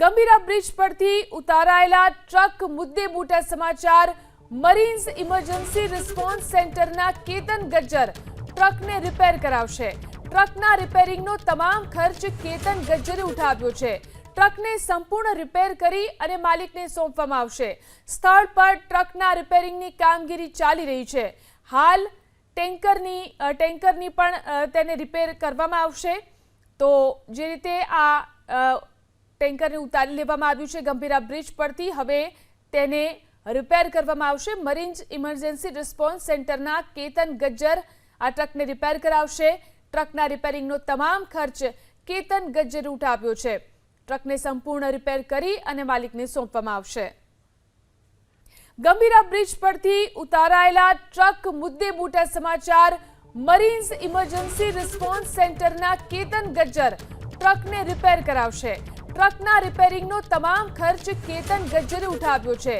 Gambhira bridge પરથી ઉતારાયેલા truck મુદ્દે મોટા સમાચાર. મરીન્સ ઇમરજન્સી રિસ્પોન્સ સેન્ટરના કેતન ગજ્જર ટ્રકને રિપેર કરાવશે. ટ્રકના રિપેરિંગનો તમામ ખર્ચ કેતન ગજ્જરે ઉઠાવ્યો છે. ટ્રકને સંપૂર્ણ રિપેર કરી અને માલિકને સોંપવામાં આવશે. સ્થળ પર ટ્રકના રિપેરિંગની કામગીરી ચાલી રહી છે. હાલ ટેન્કરની ટેન્કરની પણ તેને રિપેર કરવામાં આવશે. તો જે રીતે આ ટેન્કરને ઉતારી લેવામાં આવ્યું છે. ગંભીરા બ્રિજ પરથી હવે તેને રિપેર કરવામાં આવશે. મરીન ઇમરજન્સી રિસ્પોન્સ સેન્ટરના કેતન ગજ્જર આ ટ્રકને રિપેર કરાવશે. ટ્રકના રિપેરિંગનો તમામ ખર્ચ કેતન ગજ્જરે ઉઠાવ્યો છે. ટ્રકને સંપૂર્ણ રિપેર કરી અને માલિકને સોંપવામાં આવશે. ગંભીરા બ્રિજ પરથી ઉતારાયેલા ટ્રક મુદ્દે મોટા સમાચાર. મરીન્સ ઇમરજન્સી રિસ્પોન્સ સેન્ટરના કેતન ગજ્જર ટ્રકને રિપેર કરાવશે. ટ્રકના રિપેરિંગનો તમામ ખર્ચ કેતન ગજ્જરે ઉઠાવ્યો છે.